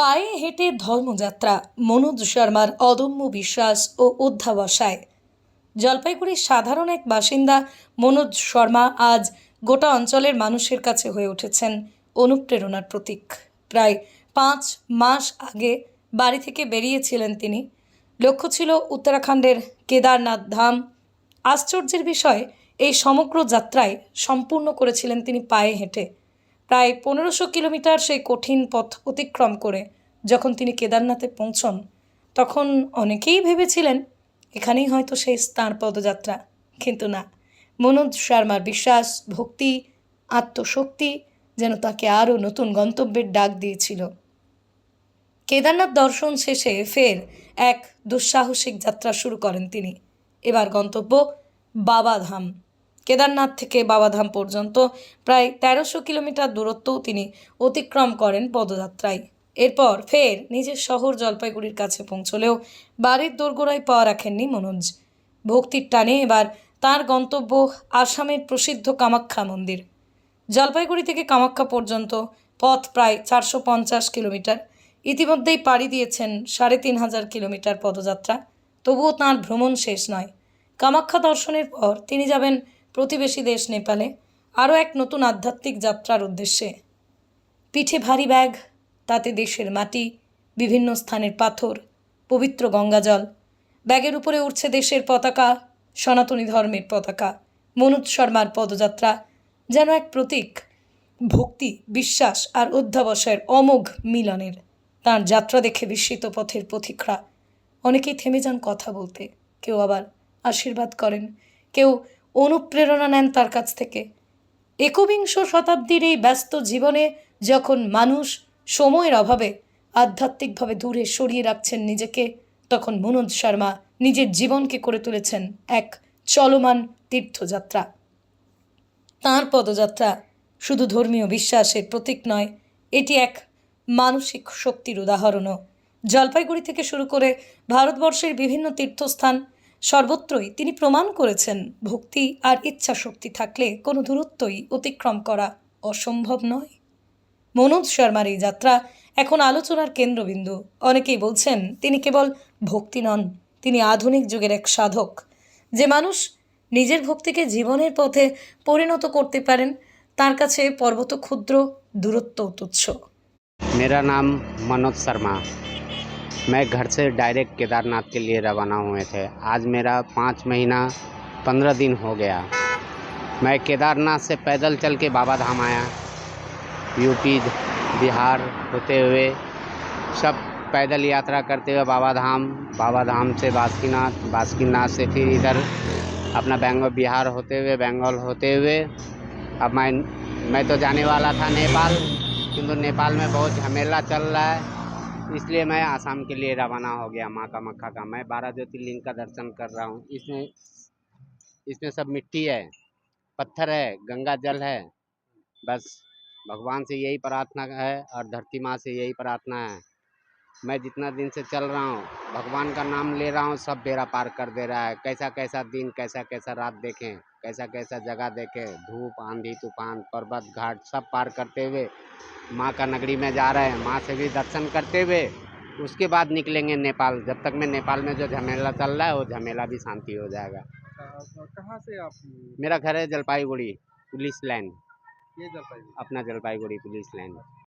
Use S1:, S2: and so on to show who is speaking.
S1: পায়ে হেঁটে ধর্মযাত্রা, মনোজ শর্মার অদম্য বিশ্বাস ও অধ্যাবসায়। জলপাইগুড়ির সাধারণ এক বাসিন্দা মনোজ শর্মা আজ গোটা অঞ্চলের মানুষের কাছে হয়ে উঠেছেন অনুপ্রেরণার প্রতীক। প্রায় পাঁচ মাস আগে বাড়ি থেকে বেরিয়েছিলেন তিনি। লক্ষ্য ছিল উত্তরাখণ্ডের কেদারনাথ ধাম। আশ্চর্যের বিষয়, এই সমগ্র যাত্রায় সম্পূর্ণ করেছিলেন তিনি পায়ে হেঁটে। প্রায় পনেরোশো কিলোমিটার সেই কঠিন পথ অতিক্রম করে যখন তিনি কেদারনাথে পৌঁছন, তখন অনেকেই ভেবেছিলেন, এখানেই হয়তো সেই তাঁর পদযাত্রা। কিন্তু না, মনোজ শর্মার বিশ্বাস, ভক্তি, আত্মশক্তি যেন তাকে আরও নতুন গন্তব্যের ডাক দিয়েছিল। কেদারনাথ দর্শন শেষে ফের এক দুঃসাহসিক যাত্রা শুরু করেন তিনি। এবার গন্তব্য বাবাধাম। কেদারনাথ থেকে বাবাধাম পর্যন্ত প্রায় তেরোশো কিলোমিটার দূরত্বও তিনি অতিক্রম করেন পদযাত্রায়। এরপর ফের নিজের শহর জলপাইগুড়ির কাছে পৌঁছলেও বাড়ির দোরগোড়ায় পা রাখেননি মনোজ। ভক্তির টানে এবার তার গন্তব্য আসামের প্রসিদ্ধ কামাখ্যা মন্দির। জলপাইগুড়ি থেকে কামাখ্যা পর্যন্ত পথ প্রায় চারশো পঞ্চাশ কিলোমিটার। ইতিমধ্যেই পাড়ি দিয়েছেন সাড়ে তিন হাজার কিলোমিটার পদযাত্রা। তবুও তাঁর ভ্রমণ শেষ নয়। কামাখ্যা দর্শনের পর তিনি যাবেন প্রতিবেশী দেশ নেপালে আরও এক নতুন আধ্যাত্মিক যাত্রার উদ্দেশ্যে। পিঠে ভারী ব্যাগ, তাতে দেশের মাটি, বিভিন্ন স্থানের পাথর, পবিত্র গঙ্গাজল, ব্যাগের উপরে উঠছে দেশের পতাকা, সনাতনী ধর্মের পতাকা, মনোজ শর্মার পদযাত্রা, যেন এক প্রতীক, ভক্তি, বিশ্বাস আর অধ্যাবসায়ের অমোঘ মিলনের। তার যাত্রা দেখে বিস্মিত পথের পথিকরা। অনেকেই থেমে যান কথা বলতে। কেউ আবার আশীর্বাদ করেন। কেউ অনুপ্রেরণা নেন তার কাছ থেকে। একবিংশ শতাব্দীর এই ব্যস্ত জীবনে যখন মানুষ সময়ের অভাবে আধ্যাত্মিকভাবে দূরে সরিয়ে রাখছেন নিজেকে, তখন মনোজ শর্মা নিজের জীবনকে করে তুলেছেন এক চলমান তীর্থযাত্রা। তাঁর পদযাত্রা শুধু ধর্মীয় বিশ্বাসের প্রতীক নয়, এটি এক মানসিক শক্তির উদাহরণও। জলপাইগুড়ি থেকে শুরু করে ভারতবর্ষের বিভিন্ন তীর্থস্থান সর্বত্রই তিনি প্রমাণ করেছেন, ভক্তি আর ইচ্ছা শক্তি থাকলে কোনো দূরত্বই অতিক্রম করা অসম্ভব নয়। মনোজ শর্মার এই যাত্রা এখন আলোচনার কেন্দ্রবিন্দু। অনেকেই বলছেন, তিনি কেবল ভক্তি নন, তিনি আধুনিক যুগের এক সাধক। যে মানুষ নিজের ভক্তিকে জীবনের পথে পরিণত করতে পারেন, তার কাছে পর্বত ক্ষুদ্র, দূরত্ব তুচ্ছ
S2: মেরা নাম মনোজ শর্মা। मैं घर से डायरेक्ट केदारनाथ के लिए रवाना हुए थे। आज मेरा पाँच महीना, पंद्रह दिन हो गया। मैं केदारनाथ से पैदल चल के बाबा धाम आया। यूपी बिहार होते हुए सब पैदल यात्रा करते हुए बाबा धाम बाबा धाम से बासुकीनाथ बासुकीनाथ से फिर इधर अपना बंगाल, बिहार होते हुए, बंगाल होते हुए। अब मैं मैं तो जाने वाला था नेपाल, किंतु नेपाल में बहुत झमेला चल रहा है। इसलिए मैं आसाम के लिए रवाना हो गया, माँ का मक्खा का। मैं बारह ज्योतिर्लिंग का दर्शन कर रहा हूँ। इसमें इसमें सब मिट्टी है, पत्थर है, गंगा जल है। बस, भगवान से यही प्रार्थना है और धरती माँ से यही प्रार्थना है। मैं जितना दिन से चल रहा हूँ भगवान का नाम ले रहा हूँ सब बेड़ा पार कर दे रहा है। कैसा कैसा दिन कैसा कैसा रात देखें कैसा कैसा जगह देखें धूप आंधी तूफ़ान पर्वत घाट सब पार करते हुए माँ का नगरी में जा रहे हैं। माँ से भी दर्शन करते हुए उसके बाद निकलेंगे नेपाल। जब तक मैं नेपाल में जो झमेला चल रहा है वो झमेला भी शांति हो जाएगा।
S3: कहाँ से आप
S2: मेरा घर है जलपाईगुड़ी पुलिस लाइन।
S3: ये जलपाईगुड़ी।
S2: अपना जलपाईगुड़ी पुलिस लाइन।